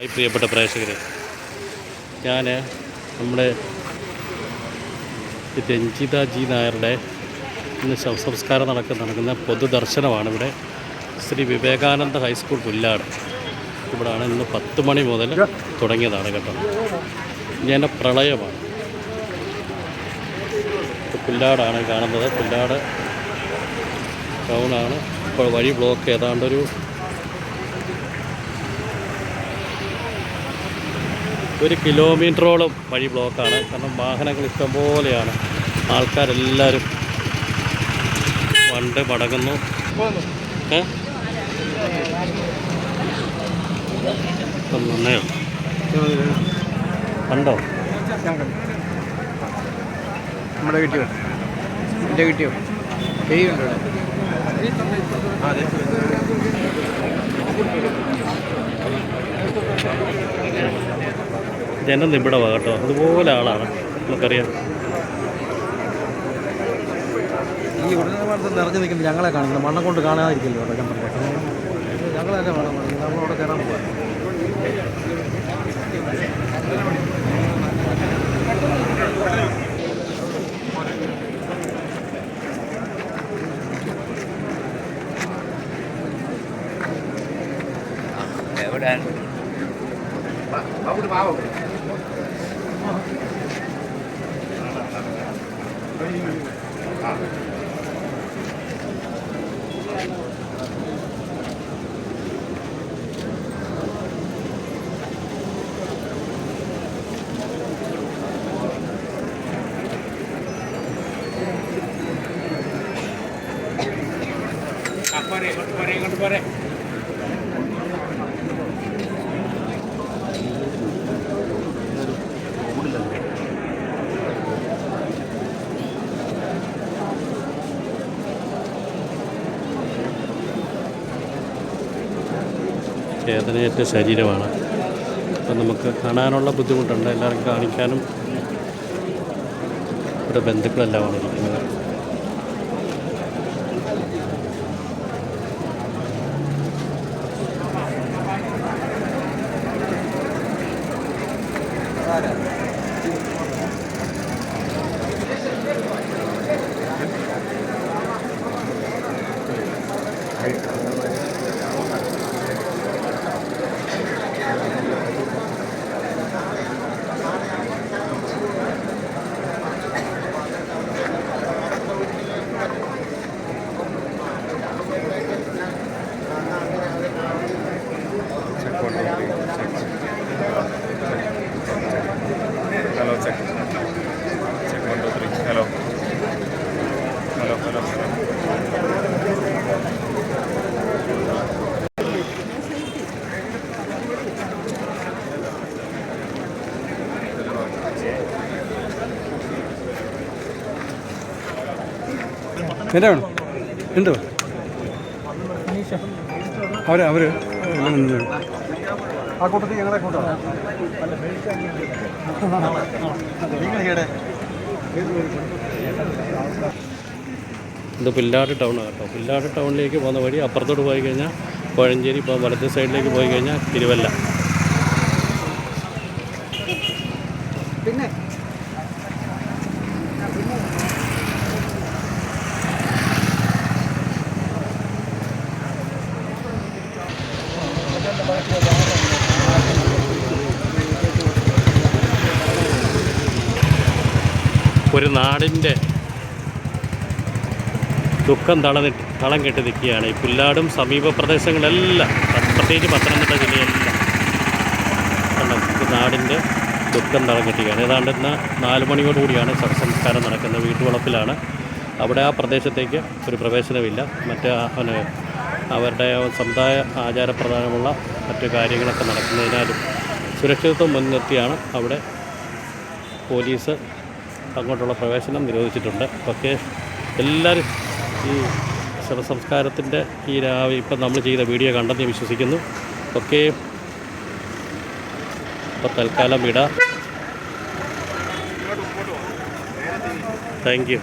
പ്രിയപ്പെട്ട പ്രേക്ഷകരെ ഞാൻ നമ്മുടെ രഞ്ജിത ജി നായരുടെ ഇന്ന് ശവസംസ്കാരം നടക്കുന്ന നടക്കുന്ന പൊതുദർശനമാണ് ഇവിടെ. Shri Vivekananda high school Pullad. ഇവിടാണ് ഇന്ന് പത്ത് മണി മുതൽ തുടങ്ങിയതാണ് കേട്ടോ. ഞാൻ പ്രളയമാണ്. പുല്ലാടാണ് കാണുന്നത്. പുല്ലാട് ടൗണാണ് ഇപ്പോൾ വഴി ബ്ലോക്ക് ഏതാണ്ടൊരു ഒരു കിലോമീറ്ററോളം വഴി ബ്ലോക്കാണ്. കാരണം വാഹനങ്ങൾ ഇഷ്ടംപോലെയാണ് ആൾക്കാരെല്ലാവരും വണ്ട് മടങ്ങുന്നു. ഏ? കണ്ടോ? നമ്മുടെ കിട്ടിയോ എന്റെ കിട്ടിയോ ചെയ്യുന്നുണ്ടോ ജനം നിബിടവാ കേട്ടോ അതുപോലെ ആളാണ്. നമുക്കറിയാം. ഈ ഉടനെ നിറഞ്ഞു നിൽക്കുന്നത് ഞങ്ങളെ കാണുന്നു മണ്ണം കൊണ്ട് കാണാതിരിക്കില്ല ഞങ്ങളെ ഞങ്ങളല്ലേ വേണം നമ്മളവിടെ കയറാൻ പോകാം ഇങ്ങോട്ട് പോരെ ഇങ്ങോട്ട് പോരെ വേദനയേറ്റ ശരീരമാണ്. അപ്പം നമുക്ക് കാണാനുള്ള ബുദ്ധിമുട്ടുണ്ട്. എല്ലാവർക്കും കാണിക്കാനും ഇവിടെ ബന്ധുക്കളെല്ലാമാണ് ഇരിക്കുന്നത് എന്നാ വേണം? ഉണ്ടോ? അവർ അവർ ആ കൂട്ടത്തിൽ ഞങ്ങളെ കൂട്ടോ? ഇത് പില്ലാട് ടൗണാണ് കേട്ടോ. പില്ലാട് ടൗണിലേക്ക് പോകുന്ന വഴി അപ്പുറത്തോട്ട് പോയി കഴിഞ്ഞാൽ കോഴഞ്ചേരി ഇപ്പോൾ വലത്തെ സൈഡിലേക്ക് പോയി കഴിഞ്ഞാൽ തിരുവല്ല. ഒരു നാടിന്റെ ദുഃഖം തളന്നിട്ട് തളം കെട്ടി നിൽക്കുകയാണ്. ഈ പുല്ലാടും സമീപ പ്രദേശങ്ങളെല്ലാം പ്രത്യേകിച്ച് പത്തനംതിട്ട ജില്ലയെല്ലാം നാടിന്റെ ദുഃഖം തളം കെട്ടിയാണ് ഏതാണ്ട് ഇന്ന് നാല് മണിയോടുകൂടിയാണ് ശവസംസ്കാരം നടക്കുന്നത്. വീട്ടുവളപ്പിലാണ്. അവിടെ ആ പ്രദേശത്തേക്ക് ഒരു പ്രവേശനമില്ല. മറ്റ് അവരുടെ സമുദായ ആചാരപ്രധാനമുള്ള മറ്റു കാര്യങ്ങളൊക്കെ നടക്കുന്നതിനാലും സുരക്ഷിതത്വം മുൻനിർത്തിയാണ് അവിടെ പോലീസ് അങ്ങോട്ടുള്ള പ്രവേശനം നിരോധിച്ചിട്ടുണ്ട്. പക്ഷേ എല്ലാവരും ഈ ശവസംസ്കാരത്തിന്റെ ഈ രാവിലെ ഇപ്പം നമ്മൾ ചെയ്ത വീഡിയോ കണ്ടെന്ന് വിശ്വസിക്കുന്നു. ഒക്കെ ഇപ്പോൾ തൽക്കാലം വിടാം. Thank you.